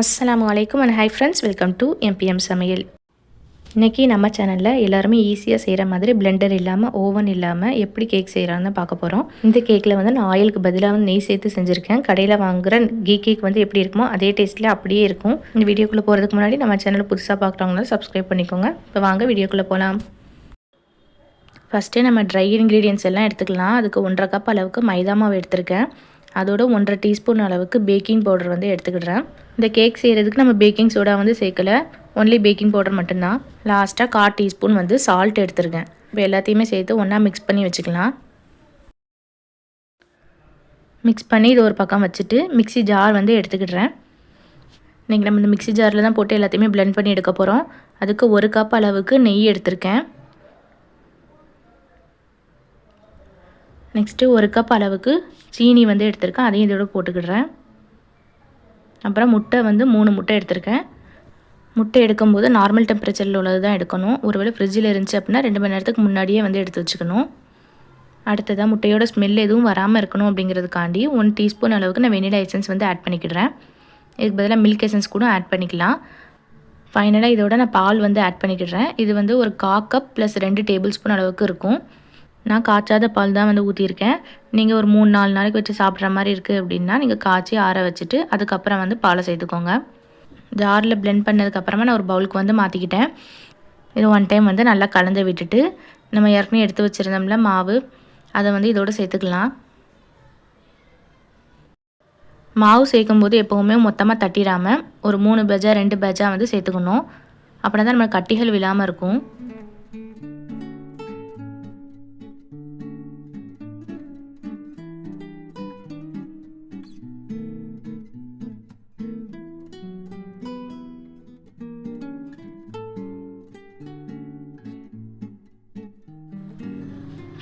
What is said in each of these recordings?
அஸ்லாம் வலைக்கம் and hi friends welcome to MBM சமையல். இன்றைக்கி நம்ம சேனலில் எல்லாருமே ஈஸியாக செய்கிற மாதிரி பிளெண்டர் இல்லாமல் ஓவன் இல்லாமல் எப்படி கேக் செய்கிறான்னு பார்க்க போகிறோம் இந்த கேக்கில் வந்து நான் ஆயிலுக்கு பதிலாக வந்து நெய் சேர்த்து செஞ்சுருக்கேன். கடையில் வாங்குகிற கீ கேக் வந்து எப்படி இருக்குமோ அதே டேஸ்ட்டில் அப்படியே இருக்கும். இந்த வீடியோக்குள்ளே போகிறதுக்கு முன்னாடி நம்ம சேனல் புதுசாக பார்க்குறவங்களும் சப்ஸ்கிரைப் பண்ணிக்கோங்க. இப்போ வாங்க வீடியோக்குள்ளே போகலாம் ஃபஸ்ட்டு நம்ம ட்ரை இன்க்ரீடியன்ஸ் எல்லாம் எடுத்துக்கலாம். அதுக்கு ஒன்றரை கப் அளவுக்கு மைதா மாவு எடுத்திருக்கேன். அதோட ஒன்றரை டீஸ்பூன் அளவுக்கு பேக்கிங் பவுடர் வந்து எடுத்துக்கிடுறேன். இந்த கேக் செய்கிறதுக்கு நம்ம பேக்கிங் சோடா வந்து சேர்க்கலை. ஒன்லி பேக்கிங் பவுடர் மட்டும்தான். லாஸ்ட்டாக கால் டீஸ்பூன் வந்து சால்ட் எடுத்துருக்கேன். இப்போ எல்லாத்தையுமே சேர்த்து ஒன்றா மிக்ஸ் பண்ணி வச்சுக்கலாம். மிக்ஸ் பண்ணி இது ஒரு பக்கம் வச்சுட்டு மிக்சி ஜார் வந்து எடுத்துக்கிடுறேன். இன்றைக்கி நம்ம இந்த மிக்சி ஜாரில் தான் போட்டு எல்லாத்தையுமே பிளெண்ட் பண்ணி எடுக்க போகிறோம் அதுக்கு ஒரு கப் அளவுக்கு நெய் எடுத்திருக்கேன். நெக்ஸ்ட்டு ஒரு கப் அளவுக்கு சீனி வந்து எடுத்திருக்கேன். அதையும் இதோட போட்டுக்கிடுறேன். அப்புறம் முட்டை வந்து மூணு முட்டை எடுத்திருக்கேன். முட்டை எடுக்கும்போது நார்மல் டெம்பரேச்சரில் உள்ளது தான் எடுக்கணும். ஒருவேளை ஃப்ரிட்ஜில் இருந்துச்சு அப்படின்னா ரெண்டு மணி நேரத்துக்கு முன்னாடியே வந்து எடுத்து வச்சுக்கணும். அடுத்ததாக முட்டையோட ஸ்மெல் எதுவும் வராமல் இருக்கணும் அப்படிங்கிறதுக்காண்டி ஒன் டீஸ்பூன் அளவுக்கு நான் வெனிலா எசன்ஸ் வந்து ஆட் பண்ணிக்கிடுறேன். இதுக்கு பதிலாக மில்க் எசன்ஸ் கூட ஆட் பண்ணிக்கலாம். ஃபைனலாக இதோட நான் பால் வந்து ஆட் பண்ணிக்கிடுறேன். இது வந்து ஒரு கா கப் ப்ளஸ் ரெண்டு டேபிள் ஸ்பூன் அளவுக்கு இருக்கும். நான் காய்ச்சாத பால் தான் வந்து ஊற்றியிருக்கேன் நீங்கள் ஒரு மூணு நாலு நாளைக்கு வச்சு சாப்பிட்ற மாதிரி இருக்குது அப்படின்னா நீங்கள் காய்ச்சி ஆற வச்சுட்டு அதுக்கப்புறம் வந்து பாலை சேர்த்துக்கோங்க. ஜாரில் பிளெண்ட் பண்ணதுக்கப்புறமா நான் ஒரு பவுலுக்கு வந்து மாற்றிக்கிட்டேன் இது ஒன் டைம் வந்து நல்லா கலந்து விட்டுட்டு நம்ம ஏற்கனவே எடுத்து வச்சுருந்தோம்ல மாவு அதை வந்து இதோடு சேர்த்துக்கலாம். மாவு சேர்க்கும்போது எப்போவுமே மொத்தமாக தட்டிடாமல் ஒரு மூணு பேஜா ரெண்டு பேஜா வந்து சேர்த்துக்கணும். அப்படின்னா தான் நம்ம கட்டிகள் விழாமல் இருக்கும்.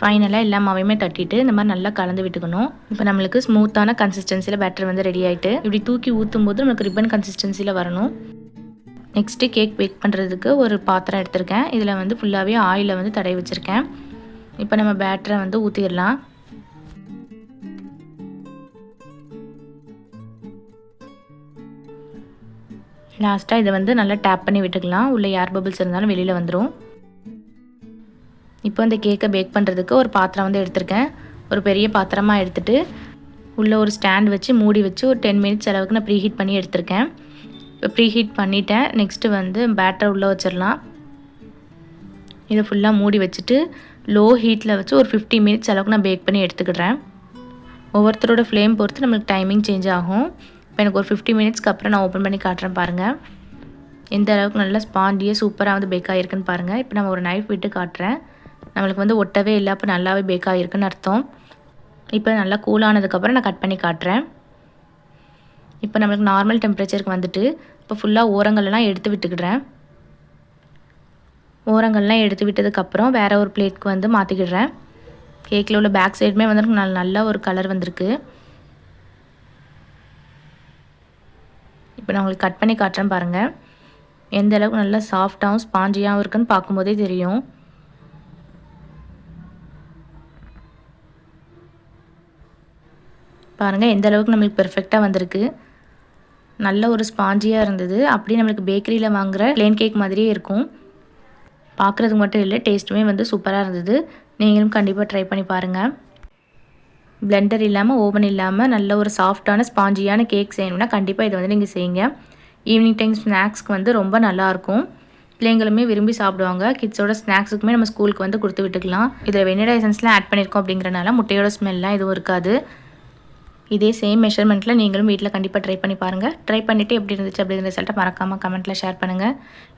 ஃபைனலாக எல்லா மாவையுமே தட்டிட்டு இந்த மாதிரி நல்லா கலந்து விட்டுக்கணும். இப்போ நம்மளுக்கு ஸ்மூத்தான கன்சிஸ்டன்சியில் பேட்டர் வந்து ரெடி ஆகிட்டு இப்படி தூக்கி ஊற்றும் போது நம்மளுக்கு ரிப்பன் கன்சிஸ்டன்சியில் வரணும். நெக்ஸ்ட்டு கேக் பேக் பண்ணுறதுக்கு ஒரு பாத்திரம் எடுத்திருக்கேன். இதில் வந்து ஃபுல்லாகவே ஆயிலை வந்து தடவி வச்சுருக்கேன். இப்போ நம்ம பேட்டரை வந்து ஊற்றிடலாம் லாஸ்ட்டாக இதை வந்து நல்லா டேப் பண்ணி விட்டுக்கலாம். உள்ளே ஏர் பபிள்ஸ் இருந்தாலும் வெளியில் வந்துடும் இப்போ இந்த கேக்கை பேக் பண்ணுறதுக்கு ஒரு பாத்திரம் வந்து எடுத்திருக்கேன். ஒரு பெரிய பாத்திரமாக எடுத்துகிட்டு உள்ளே ஒரு ஸ்டாண்ட் வச்சு மூடி வச்சு ஒரு டென் மினிட்ஸ் அளவுக்கு நான் ப்ரீஹீட் பண்ணி எடுத்திருக்கேன். இப்போ ப்ரீஹீட் பண்ணிட்டேன். நெக்ஸ்ட்டு வந்து பேட்டர் உள்ளே வச்சிடலாம். இதை ஃபுல்லாக மூடி வச்சுட்டு லோ ஹீட்டில் வச்சு ஒரு ஃபிஃப்டி மினிட்ஸ் அளவுக்கு நான் பேக் பண்ணி எடுத்துக்கிடுறேன். ஒவ்வொருத்தரோட ஃப்ளேம் பொறுத்து நம்மளுக்கு டைமிங் சேஞ்ச் ஆகும். இப்போ எனக்கு ஒரு ஃபிஃப்டி மினிட்ஸ்க்கு அப்புறம் நான் ஓப்பன் பண்ணி காட்டுறேன் பாருங்கள் எந்த அளவுக்கு நல்லா ஸ்பாண்டியாக சூப்பராக வந்து பேக் ஆகிருக்குன்னு பாருங்கள் இப்போ நம்ம ஒரு நைஃப் விட்டு காட்டுறேன். நம்மளுக்கு வந்து ஒட்டவே இல்லை அப்போ நல்லாவே பேக் ஆகிருக்குன்னு அர்த்தம். இப்போ நல்லா கூலானதுக்கப்புறம் நான் கட் பண்ணி காட்டுறேன். இப்போ நம்மளுக்கு நார்மல் டெம்பரேச்சருக்கு வந்துட்டு இப்போ ஃபுல்லாக ஓரங்கள்லாம் எடுத்து விட்டுக்கிடுறேன். ஓரங்கள்லாம் எடுத்து விட்டதுக்கப்புறம் வேறு ஒரு பிளேட்க்கு வந்து மாற்றிக்கிடுறேன் கேக்கில் உள்ள பேக் சைடுமே வந்து நல்ல நல்ல ஒரு கலர் வந்திருக்கு. இப்போ நான் உங்களுக்கு கட் பண்ணி காட்டுறேன் பாருங்கள் எந்த அளவுக்கு நல்லா சாஃப்டாகவும் ஸ்பாஞ்சியாகவும் இருக்குன்னு பார்க்கும்போதே தெரியும். பாருங்கள் எந்த அளவுக்கு நம்மளுக்கு பெர்ஃபெக்டாக வந்திருக்கு. நல்ல ஒரு ஸ்பாஞ்சியாக இருந்தது. அப்படியே நம்மளுக்கு பேக்கரியில் வாங்குகிற பிளேன் கேக் மாதிரியே இருக்கும். பார்க்குறதுக்கு மட்டும் இல்லை டேஸ்ட்டுமே வந்து சூப்பராக இருந்தது. நீங்களும் கண்டிப்பாக ட்ரை பண்ணி பாருங்கள் பிளெண்டர் இல்லாமல் ஓவன் இல்லாமல் நல்ல ஒரு சாஃப்டான ஸ்பாஞ்சியான கேக் செய்யணும்னா கண்டிப்பாக இதை வந்து நீங்கள் செய்யுங்க. ஈவினிங் டைம் ஸ்நாக்ஸ்க்கு வந்து ரொம்ப நல்லாயிருக்கும் பிள்ளைங்களுமே விரும்பி சாப்பிடுவாங்க. கிட்ஸோட ஸ்நாக்ஸுக்குமே நம்ம ஸ்கூலுக்கு வந்து கொடுத்து விட்டுக்கலாம். இதில் வெனிடைசன்ஸ்லாம் ஆட் பண்ணியிருக்கோம் அப்படிங்கிறனால முட்டையோட ஸ்மெல்லாம் எதுவும் இருக்காது. இதே சேம் மெஷர்மெண்ட்டில் நீங்களும் வீட்டில் கண்டிப்பாக ட்ரை பண்ணி பாருங்கள் ட்ரை பண்ணிவிட்டு எப்படி இருந்துச்சு அப்படிங்கிற ரிசல்ட்டை மறக்காமல் கமெண்ட்டில் ஷேர் பண்ணுங்கள்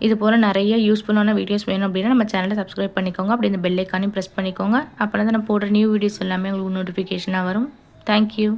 இது போல் நிறைய யூஸ்ஃபுல்லான வீடியோஸ் வேணும் அப்படின்னா நம்ம சேனலை சப்ஸ்கிரைப் பண்ணிக்கோங்க. அப்படி இந்த பெல்லைக்கானையும் ப்ரெஸ் பண்ணிக்கோங்க. அப்போ தான் நான் போடுற நியூ வீடியோஸ் எல்லாமே உங்களுக்கு நோட்டிஃபிகேஷனாக வரும். தேங்க்யூ